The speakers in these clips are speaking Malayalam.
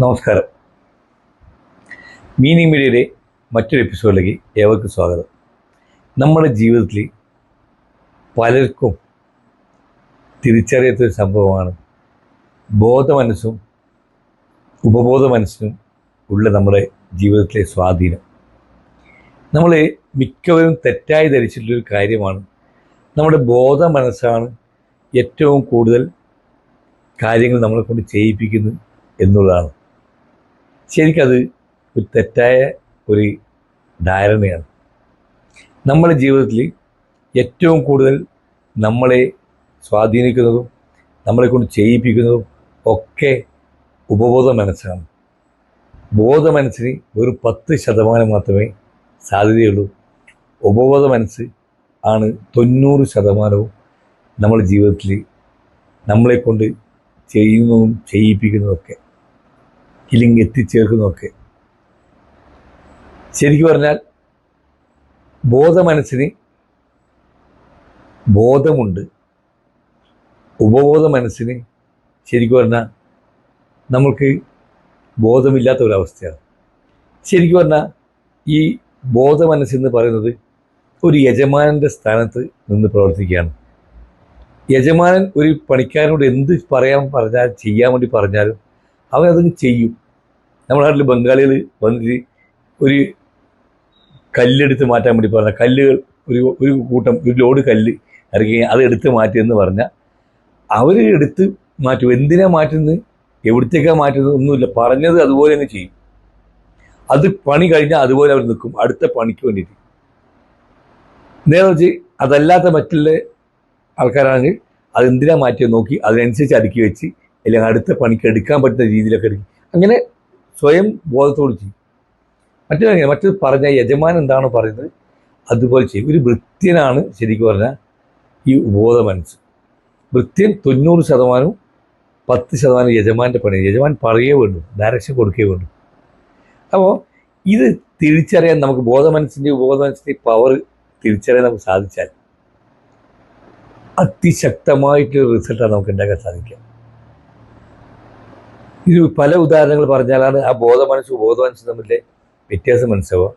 നമസ്കാരം. മീനിങ് മീഡിയയുടെ മറ്റൊരു എപ്പിസോഡിലേക്ക് ഏവർക്കും സ്വാഗതം. നമ്മുടെ ജീവിതത്തിൽ പലർക്കും തിരിച്ചറിയാത്തൊരു സംഭവമാണ് ബോധ മനസ്സും ഉപബോധ മനസ്സിനും ഉള്ള നമ്മുടെ ജീവിതത്തിലെ സ്വാധീനം. നമ്മൾ മിക്കവരും തെറ്റായി ധരിച്ചിട്ടുള്ളൊരു കാര്യമാണ് നമ്മുടെ ബോധ മനസ്സാണ് ഏറ്റവും കൂടുതൽ കാര്യങ്ങൾ നമ്മളെ കൊണ്ട് ചെയ്യിപ്പിക്കുന്നത് എന്നുള്ളതാണ്. ശരിക്കത് ഒരു തെറ്റായ ഒരു ധാരണയാണ്. നമ്മുടെ ജീവിതത്തിൽ ഏറ്റവും കൂടുതൽ നമ്മളെ സ്വാധീനിക്കുന്നതും നമ്മളെ കൊണ്ട് ചെയ്യിപ്പിക്കുന്നതും ഒക്കെ ഉപബോധ മനസ്സാണ്. ബോധ മനസ്സിന് ഒരു പത്ത് ശതമാനം മാത്രമേ സാധ്യതയുള്ളൂ. ഉപബോധ മനസ്സ് ആണ് തൊണ്ണൂറ് ശതമാനവും നമ്മുടെ ജീവിതത്തിൽ നമ്മളെക്കൊണ്ട് ചെയ്യുന്നതും ചെയ്യിപ്പിക്കുന്നതൊക്കെ ഇല്ലെങ്കിൽ എത്തിച്ചേർക്കുന്നതൊക്കെ. ശരിക്കു പറഞ്ഞാൽ ബോധ മനസ്സിന് ബോധമുണ്ട്. ഉപബോധ മനസ്സിന് ശരിക്കു പറഞ്ഞാൽ നമ്മൾക്ക് ബോധമില്ലാത്ത ഒരവസ്ഥയാണ് ശരിക്കു പറഞ്ഞാൽ ഈ ബോധ മനസ്സെന്ന് പറയുന്നത് ഒരു യജമാനന്റെ സ്ഥാനത്ത് നിന്ന് പ്രവർത്തിക്കുകയാണ്. യജമാനൻ ഒരു പണിക്കാരനോട് എന്ത് പറയാൻ പറഞ്ഞാൽ ചെയ്യാൻ വേണ്ടി പറഞ്ഞാലും അവനത് ചെയ്യും. നമ്മുടെ നാട്ടിൽ ബംഗാളികൾ വന്നിട്ട് ഒരു കല്ലെടുത്ത് മാറ്റാൻ വേണ്ടി പറഞ്ഞ കല്ലുകൾ ഒരു ഒരു കൂട്ടം ഒരു ലോഡ് കല്ല് ഇറക്കി അത് എടുത്ത് മാറ്റിയെന്ന് പറഞ്ഞാൽ അവർ എടുത്ത് മാറ്റും. എന്തിനാ മാറ്റുന്നത്? എവിടത്തേക്കാണ് മാറ്റുന്നത്? ഒന്നുമില്ല. പറഞ്ഞത് അതുപോലെ അങ്ങ് ചെയ്യും. അത് പണി കഴിഞ്ഞാൽ അതുപോലെ അവർ നിൽക്കും. അടുത്ത പണിക്ക് വേണ്ടിയിട്ട്. നേരെ വെച്ച് അതല്ലാത്ത മറ്റുള്ള ആൾക്കാരാണെങ്കിൽ അതെന്തിനാ മാറ്റിയത് നോക്കി അതിനനുസരിച്ച് അടുക്കി വെച്ച് അല്ലെങ്കിൽ അടുത്ത പണിക്ക് എടുക്കാൻ പറ്റുന്ന രീതിയിലൊക്കെ എടുക്കും. അങ്ങനെ സ്വയം ബോധത്തോട് ചെയ്യും. മറ്റൊരു മറ്റത് പറഞ്ഞ യജമാൻ എന്താണോ പറയുന്നത് അതുപോലെ ചെയ്യും. ഒരു വൃത്യനാണ് ശരിക്കും പറഞ്ഞാൽ ഈ ബോധ മനസ്സ്. വൃത്യൻ തൊണ്ണൂറ് ശതമാനവും പത്ത് ശതമാനം യജമാന്റെ പണി. യജമാൻ പറയേ വേണ്ടു ഡയറക്ഷൻ കൊടുക്കേ വേണ്ടു. അപ്പോൾ ഇത് തിരിച്ചറിയാൻ നമുക്ക് ബോധ മനസ്സിന്റെ ഉപബോധ മനസ്സിന്റെ പവർ തിരിച്ചറിയാൻ നമുക്ക് സാധിച്ചാൽ അതിശക്തമായിട്ടൊരു റിസൾട്ടാണ് നമുക്ക് ഉണ്ടാക്കാൻ സാധിക്കുക. ഇത് പല ഉദാഹരണങ്ങൾ പറഞ്ഞാലാണ് ആ ബോധ മനസ്സും ബോധ മനസ്സും തമ്മിലെ വ്യത്യാസം മനസ്സിലാവുക.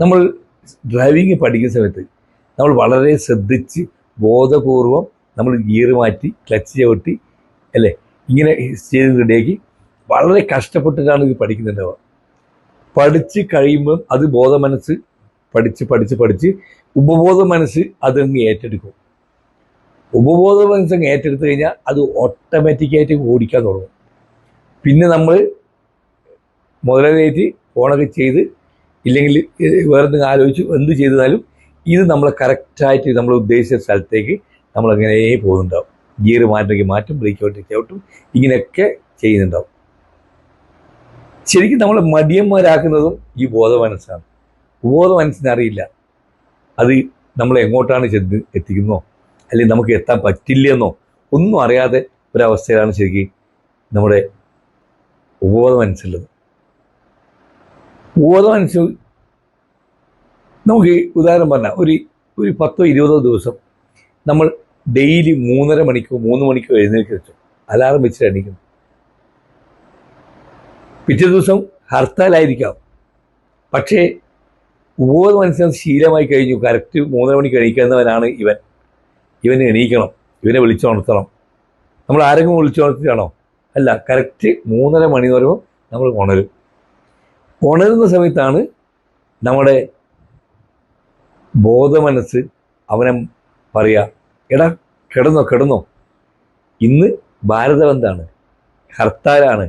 നമ്മൾ ഡ്രൈവിംഗ് പഠിക്കുന്ന സമയത്ത് നമ്മൾ വളരെ ശ്രദ്ധിച്ച് ബോധപൂർവം നമ്മൾ ഗിയർ മാറ്റി ക്ലച്ച് ചവിട്ടി അല്ലേ? ഇങ്ങനെ സ്റ്റീറിംഗ് റെഡിയാക്കി വളരെ കഷ്ടപ്പെട്ടിട്ടാണ് ഇത് പഠിക്കുന്നുണ്ടാവുക പഠിച്ച് കഴിയുമ്പം അത് ബോധ മനസ്സ് പഠിച്ച് പഠിച്ച് പഠിച്ച് ഉപബോധ മനസ്സ് അതങ്ങ് ഏറ്റെടുക്കും. ഉപബോധ മനസ്സ് അങ്ങ് ഏറ്റെടുത്തു കഴിഞ്ഞാൽ അത് ഓട്ടോമാറ്റിക്കായിട്ട് ഓടിക്കാൻ തുടങ്ങും. പിന്നെ നമ്മൾ മുതലേറ്റ് ഫോണൊക്കെ ചെയ്ത് ഇല്ലെങ്കിൽ വേറെ എന്തെങ്കിലും ആലോചിച്ച് എന്ത് ചെയ്താലും ഇത് നമ്മളെ കറക്റ്റായിട്ട് നമ്മൾ ഉദ്ദേശിച്ച സ്ഥലത്തേക്ക് നമ്മൾ അങ്ങനെ പോകുന്നുണ്ടാവും. ഗിയർ മാറ്റണമെങ്കിൽ മാറ്റും ബ്രേക്ക് ഔട്ട് ചവിട്ടും ഇങ്ങനെയൊക്കെ ചെയ്യുന്നുണ്ടാവും. ശരിക്കും നമ്മൾ മടിയന്മാരാക്കുന്നതും ഈ ബോധ മനസ്സാണ് ബോധ മനസ്സിനറിയില്ല അത് നമ്മൾ എങ്ങോട്ടാണ് ചെന്ന് എത്തിക്കുന്നോ? അല്ലെങ്കിൽ നമുക്ക് എത്താൻ പറ്റില്ലെന്നോ? ഒന്നും അറിയാതെ ഒരവസ്ഥയിലാണ് ശരിക്കും നമ്മുടെ ഉപബോധ മനസ്സുള്ളത് ഉപബോധ മനസ്സ് നമുക്ക് ഉദാഹരണം പറഞ്ഞാൽ ഒരു ഒരു പത്തോ ഇരുപതോ ദിവസം നമ്മൾ ഡെയിലി മൂന്നര മണിക്കോ മൂന്ന് മണിക്കോ എഴുന്നേൽക്കി വെച്ചു. അലാറം വെച്ചിട്ട് എണീക്കുന്നു പിറ്റേ ദിവസം ഹർത്താലായിരിക്കാം. പക്ഷേ ഉപബോധ മനസ്സിന് ശീലമായി കഴിഞ്ഞു. കറക്റ്റ് മൂന്നര മണിക്ക് എണീക്കുന്നവനാണ് ഇവൻ. ഇവനെ എണീക്കണം. ഇവനെ വിളിച്ചുണർത്തണം. നമ്മൾ ആരെങ്കിലും വിളിച്ചുണർത്തിയാണോ? അല്ല കറക്റ്റ് മൂന്നര മണി പറയുമ്പോൾ നമ്മൾ ഉണരും. ഉണരുന്ന സമയത്താണ് നമ്മുടെ ബോധമനസ്സ് അവനെ പറയുക എടാ കിടന്നോ കിടന്നോ. ഇന്ന് ഭാരതബന്ധാണ് ഹർത്താലാണ്.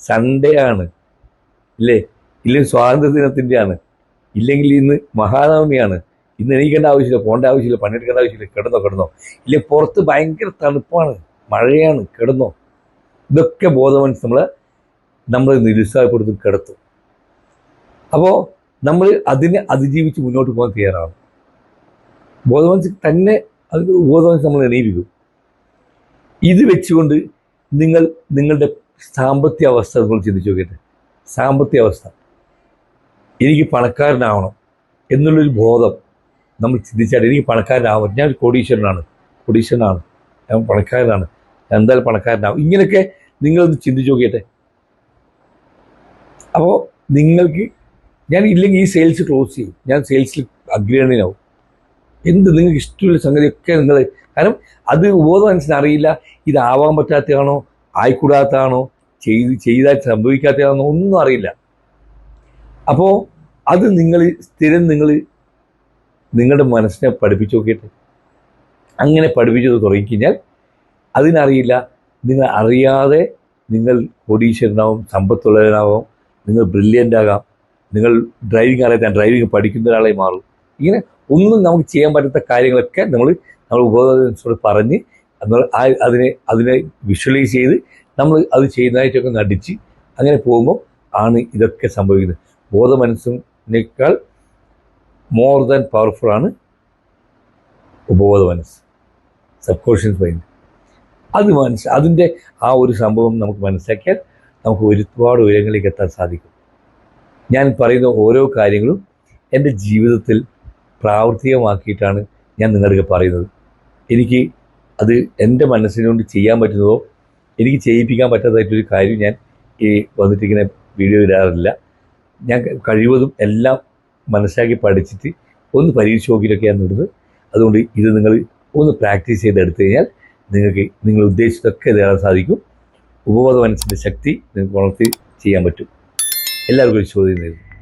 സൺഡേ ആണ് ഇല്ലേ? ഇല്ലെങ്കിൽ സ്വാതന്ത്ര്യ ദിനത്തിന്റെയാണ് ഇല്ലെങ്കിൽ ഇന്ന് മഹാനവമിയാണ്. ഇന്ന് എണീക്കേണ്ട ആവശ്യമില്ല പോകേണ്ട ആവശ്യമില്ല പണിയെടുക്കേണ്ട ആവശ്യമില്ല കിടന്നോ കിടന്നോ. ഇല്ലെങ്കിൽ പുറത്ത് ഭയങ്കര തണുപ്പാണ് മഴയാണ് കിടന്നോ. ഇതൊക്കെ ബോധവൻസ് നമ്മൾ നമ്മൾ നിരുത്സാഹപ്പെടുത്തും കിടത്തും അപ്പോൾ നമ്മൾ അതിനെ അതിജീവിച്ച് മുന്നോട്ട് പോകാൻ തയ്യാറാണ്. ബോധവൻസ് തന്നെ അത് ബോധമനസ് നമ്മൾ എണീപ്പിക്കും. ഇത് വെച്ചുകൊണ്ട് നിങ്ങൾ നിങ്ങളുടെ സാമ്പത്തിക അവസ്ഥ നിങ്ങൾ ചിന്തിച്ചു നോക്കിയിട്ട്. സാമ്പത്തിക അവസ്ഥ. എനിക്ക് പണക്കാരനാവണം എന്നുള്ളൊരു ബോധം നമ്മൾ ചിന്തിച്ചാൽ എനിക്ക് പണക്കാരനാവണം. ഞാൻ കോടീശ്വരനാണ്. കോടീശ്വരനാണ്. ഞാൻ പണക്കാരനാണ്. എന്തായാലും പണക്കാരനാവും. ഇങ്ങനെയൊക്കെ നിങ്ങളൊന്ന് ചിന്തിച്ചു നോക്കിയട്ടെ. അപ്പോൾ നിങ്ങൾക്ക് ഞാൻ ഇല്ലെങ്കിൽ ഈ സെയിൽസ് ക്ലോസ് ചെയ്യും. ഞാൻ സെയിൽസിൽ അഗ്രഹണീയനാവും എന്ത് നിങ്ങൾക്ക് ഇഷ്ടമുള്ള സംഗതിയൊക്കെ നിങ്ങൾ കാരണം അത് ബോധം മനസ്സിനറിയില്ല ഇതാവാൻ പറ്റാത്തതാണോ? ആയിക്കൂടാത്തതാണോ? ചെയ്ത് ചെയ്താൽ സംഭവിക്കാത്തതാണോ? ഒന്നും അറിയില്ല. അപ്പോൾ അത് നിങ്ങൾ സ്ഥിരം നിങ്ങൾ നിങ്ങളുടെ മനസ്സിനെ പഠിപ്പിച്ചു നോക്കിയിട്ട്. അങ്ങനെ പഠിപ്പിച്ചത് തുടങ്ങിക്കഴിഞ്ഞാൽ അതിനറിയില്ല. നിങ്ങൾ അറിയാതെ നിങ്ങൾ കോടീശ്വരനാവും സമ്പത്തുള്ളവനാവും നിങ്ങൾ ബ്രില്യന്റ് ആകാം നിങ്ങൾ ഡ്രൈവിംഗ് അറിയാത്ത ഡ്രൈവിംഗ് പഠിക്കുന്ന ഒരാളെ മാറും. ഇങ്ങനെ ഒന്നും നമുക്ക് ചെയ്യാൻ പറ്റാത്ത കാര്യങ്ങളൊക്കെ നമ്മൾ നമ്മൾ ഉപബോധനോട് പറഞ്ഞ് അതിനെ അതിനെ വിഷ്വലൈസ് ചെയ്ത് നമ്മൾ അത് ചെയ്യുന്നതായിട്ടൊക്കെ നടിച്ച് അങ്ങനെ പോകുമ്പോൾ ആണ് ഇതൊക്കെ സംഭവിക്കുന്നത്. ബോധ മനസ്സിനേക്കാൾ മോർ ദാൻ പവർഫുൾ ആണ് ഉപബോധ മനസ്സ് സബ് കോൺഷ്യസ് മൈൻഡ് അത് മനസ്സ് അതിന്റെ ആ ഒരു സംഭവം നമുക്ക് മനസ്സിലാക്കിയാൽ നമുക്ക് ഒരുപാട് ഉയരങ്ങളിലേക്ക് എത്താൻ സാധിക്കും. ഞാൻ പറയുന്ന ഓരോ കാര്യങ്ങളും എന്റെ ജീവിതത്തിൽ പ്രാവർത്തികമാക്കിയിട്ടാണ് ഞാൻ നിങ്ങളുടെ പറയുന്നത്. എനിക്ക് അത് എന്റെ മനസ്സിനുകൊണ്ട് ചെയ്യാൻ പറ്റുന്നതോ എനിക്ക് ചെയ്യിപ്പിക്കാൻ പറ്റാത്തതായിട്ടൊരു കാര്യം ഞാൻ ഈ വന്നിട്ടിങ്ങനെ വീഡിയോ ഇടാറില്ല. ഞാൻ കഴിവതും എല്ലാം മനസ്സിലാക്കി പഠിച്ചിട്ട് ഒന്ന് പരീക്ഷ നോക്കിയിട്ടൊക്കെയാണ് ഇടുന്നത്. അതുകൊണ്ട് ഇത് നിങ്ങൾ ഒന്ന് പ്രാക്ടീസ് ചെയ്തെടുത്തു കഴിഞ്ഞാൽ നിങ്ങൾക്ക് നിങ്ങൾ ഉദ്ദേശിച്ചതൊക്കെ നേടാൻ സാധിക്കും. ഉപബോധ മനസ്സിന്റെ ശക്തി നിങ്ങൾക്ക് വളർത്തി ചെയ്യാൻ പറ്റും. എല്ലാവർക്കും ഒരു ചോദ്യം നേരുന്നു.